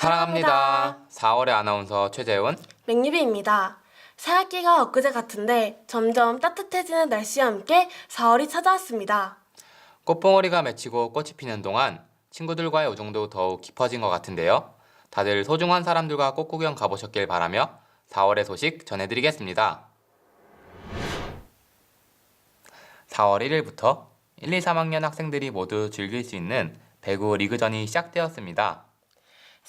사랑합니다. 4월의 아나운서 최재훈. 맥리비입니다. 새학기가 엊그제 같은데 점점 따뜻해지는 날씨와 함께 4월이 찾아왔습니다. 꽃봉오리가 맺히고 꽃이 피는 동안 친구들과의 우정도 더욱 깊어진 것 같은데요. 다들 소중한 사람들과 꽃 구경 가보셨길 바라며 4월의 소식 전해드리겠습니다. 4월 1일부터 1, 2, 3학년 학생들이 모두 즐길 수 있는 배구 리그전이 시작되었습니다.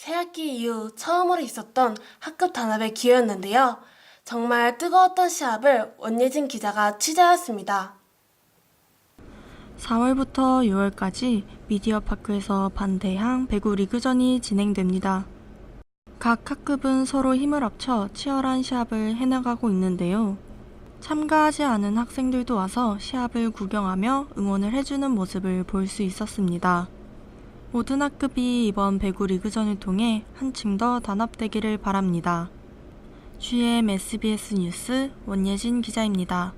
새학기 이후 처음으로 있었던 학급 단합의 기회였는데요. 정말 뜨거웠던 시합을 원예진 기자가 취재했습니다. 4월부터 6월까지 미디어 파크에서 반대항 배구 리그전이 진행됩니다. 각 학급은 서로 힘을 합쳐 치열한 시합을 해나가고 있는데요. 참가하지 않은 학생들도 와서 시합을 구경하며 응원을 해주는 모습을 볼 수 있었습니다. 모든 학급이 이번 배구 리그전을 통해 한층 더 단합되기를 바랍니다. GM SBS 뉴스 원예진 기자입니다.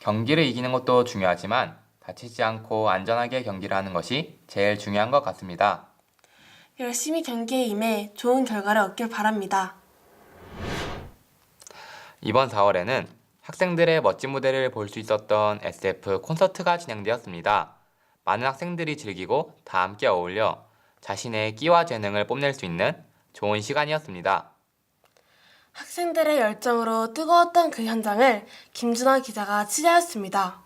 경기를 이기는 것도 중요하지만 다치지 않고 안전하게 경기를 하는 것이 제일 중요한 것 같습니다. 열심히 경기에 임해 좋은 결과를 얻길 바랍니다. 이번 4월에는 학생들의 멋진 무대를 볼 수 있었던 SF 콘서트가 진행되었습니다. 많은 학생들이 즐기고 다 함께 어울려 자신의 끼와 재능을 뽐낼 수 있는 좋은 시간이었습니다. 학생들의 열정으로 뜨거웠던 그 현장을 김준아 기자가 취재했습니다.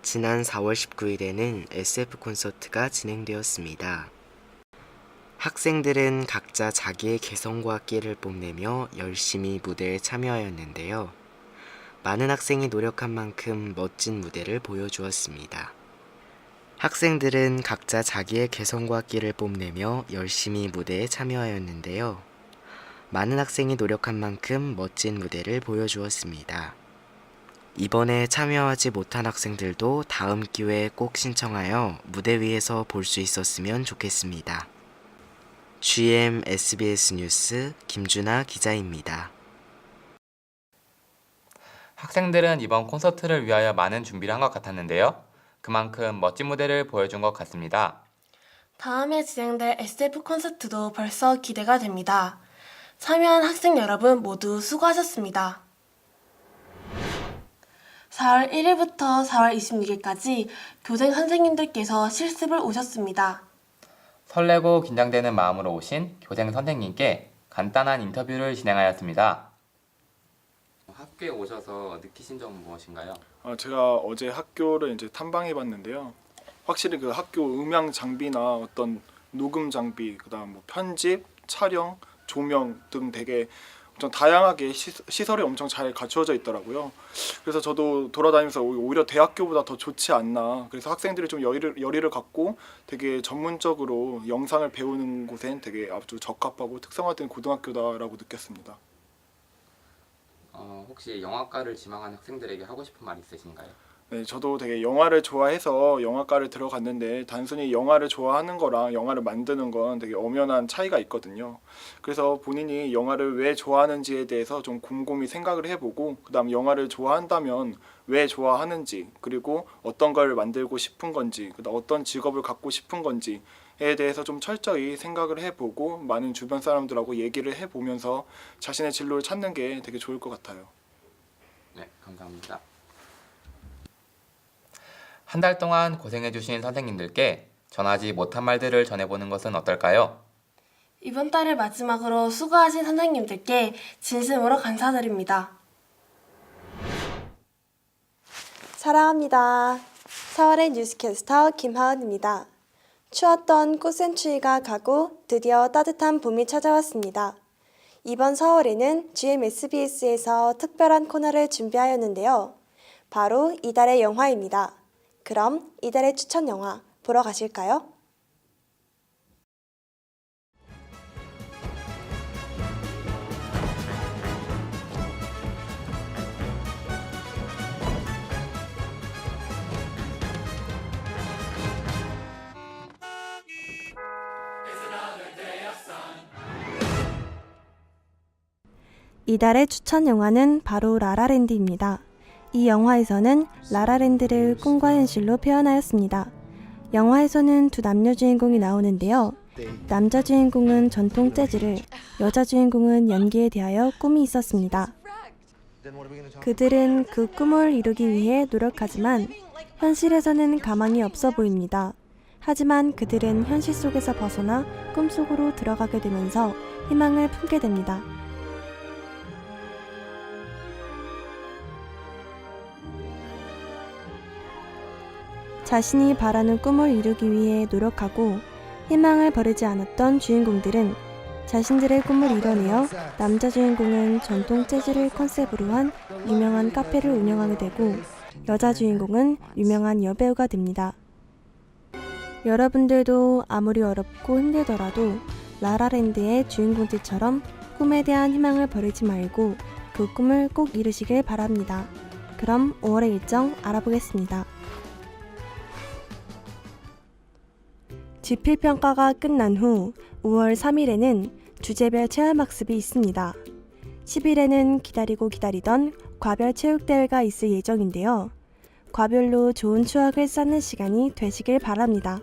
지난 4월 19일에는 SF 콘서트가 진행되었습니다. 학생들은 각자 자기의 개성과 끼를 뽐내며 열심히 무대에 참여하였는데요. 많은 학생이 노력한 만큼 멋진 무대를 보여주었습니다. 학생들은 각자 자기의 개성과 끼를 뽐내며 열심히 무대에 참여하였는데요. 많은 학생이 노력한 만큼 멋진 무대를 보여주었습니다. 이번에 참여하지 못한 학생들도 다음 기회에 꼭 신청하여 무대 위에서 볼 수 있었으면 좋겠습니다. GM SBS 뉴스 김준아 기자입니다. 학생들은 이번 콘서트를 위하여 많은 준비를 한 것 같았는데요. 그만큼 멋진 무대를 보여준 것 같습니다. 다음에 진행될 SF 콘서트도 벌써 기대가 됩니다. 참여한 학생 여러분 모두 수고하셨습니다. 4월 1일부터 4월 26일까지 교생 선생님들께서 실습을 오셨습니다. 설레고 긴장되는 마음으로 오신 교생 선생님께 간단한 인터뷰를 진행하였습니다. 학교에 오셔서 느끼신 점은 무엇인가요? 아, 제가 어제 학교를 이제 탐방해 봤는데요. 확실히 그 학교 음향 장비나 어떤 녹음 장비, 그다음 뭐 편집, 촬영, 조명 등 되게 엄청 다양하게 시, 시설이 엄청 잘 갖추어져 있더라고요. 그래서 저도 돌아다니면서 오- 오히려 대학교보다 더 좋지 않나. 그래서 학생들이 좀 열의를, 열의를 갖고 되게 전문적으로 영상을 배우는 곳엔 되게 아주 적합하고 특성화된 고등학교다라고 느꼈습니다. 어, 혹시 영화과를 지망한 학생들에게 하고 싶은 말 있으신가요? 네, 저도 되게 영화를 좋아해서 영화과를 들어갔는데 단순히 영화를 좋아하는 거랑 영화를 만드는 건 되게 엄연한 차이가 있거든요. 그래서 본인이 영화를 왜 좋아하는지에 대해서 좀 곰곰이 생각을 해보고 그다음 영화를 좋아한다면 왜 좋아하는지 그리고 어떤 걸 만들고 싶은 건지 그다음 어떤 직업을 갖고 싶은 건지에 대해서 좀 철저히 생각을 해보고 많은 주변 사람들하고 얘기를 해보면서 자신의 진로를 찾는 게 되게 좋을 것 같아요. 네, 감사합니다. 한 달 동안 고생해주신 선생님들께 전하지 못한 말들을 전해보는 것은 어떨까요? 이번 달을 마지막으로 수고하신 선생님들께 진심으로 감사드립니다. 사랑합니다. 4월의 뉴스캐스터 김하은입니다. 추웠던 꽃샘추위가 가고 드디어 따뜻한 봄이 찾아왔습니다. 이번 4월에는 GMSBS에서 특별한 코너를 준비하였는데요. 바로 이달의 영화입니다. 그럼 이달의 추천 영화 보러 가실까요? 이달의 추천 영화는 바로 라라랜드입니다. 이 영화에서는 라라랜드를 꿈과 현실로 표현하였습니다. 영화에서는 두 남녀 주인공이 나오는데요. 남자 주인공은 전통 재즈를, 여자 주인공은 연기에 대하여 꿈이 있었습니다. 그들은 그 꿈을 이루기 위해 노력하지만 현실에서는 가망이 없어 보입니다. 하지만 그들은 현실 속에서 벗어나 꿈속으로 들어가게 되면서 희망을 품게 됩니다. 자신이 바라는 꿈을 이루기 위해 노력하고 희망을 버리지 않았던 주인공들은 자신들의 꿈을 이뤄내어 남자 주인공은 전통 재즈를 컨셉으로 한 유명한 카페를 운영하게 되고 여자 주인공은 유명한 여배우가 됩니다. 여러분들도 아무리 어렵고 힘들더라도 라라랜드의 주인공들처럼 꿈에 대한 희망을 버리지 말고 그 꿈을 꼭 이루시길 바랍니다. 그럼 5월의 일정 알아보겠습니다. 지필평가가 끝난 후 5월 3일에는 주제별 체험학습이 있습니다. 10일에는 기다리고 기다리던 과별 체육대회가 있을 예정인데요. 과별로 좋은 추억을 쌓는 시간이 되시길 바랍니다.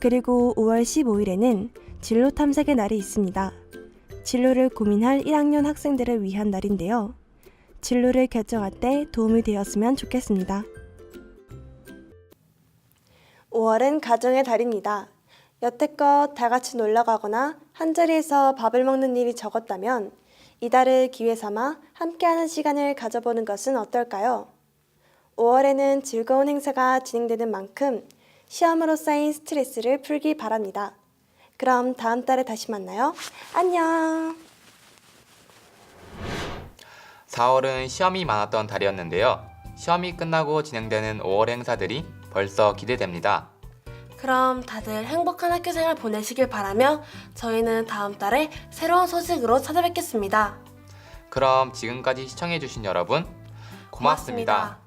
그리고 5월 15일에는 진로 탐색의 날이 있습니다. 진로를 고민할 1학년 학생들을 위한 날인데요. 진로를 결정할 때 도움이 되었으면 좋겠습니다. 5월은 가정의 달입니다. 여태껏 다 같이 놀러 가거나 한 자리에서 밥을 먹는 일이 적었다면 이달을 기회 삼아 함께하는 시간을 가져보는 것은 어떨까요? 5월에는 즐거운 행사가 진행되는 만큼 시험으로 쌓인 스트레스를 풀기 바랍니다. 그럼 다음 달에 다시 만나요. 안녕! 4월은 시험이 많았던 달이었는데요. 시험이 끝나고 진행되는 5월 행사들이 벌써 기대됩니다. 그럼 다들 행복한 학교 생활 보내시길 바라며 저희는 다음 달에 새로운 소식으로 찾아뵙겠습니다. 그럼 지금까지 시청해주신 여러분 고맙습니다.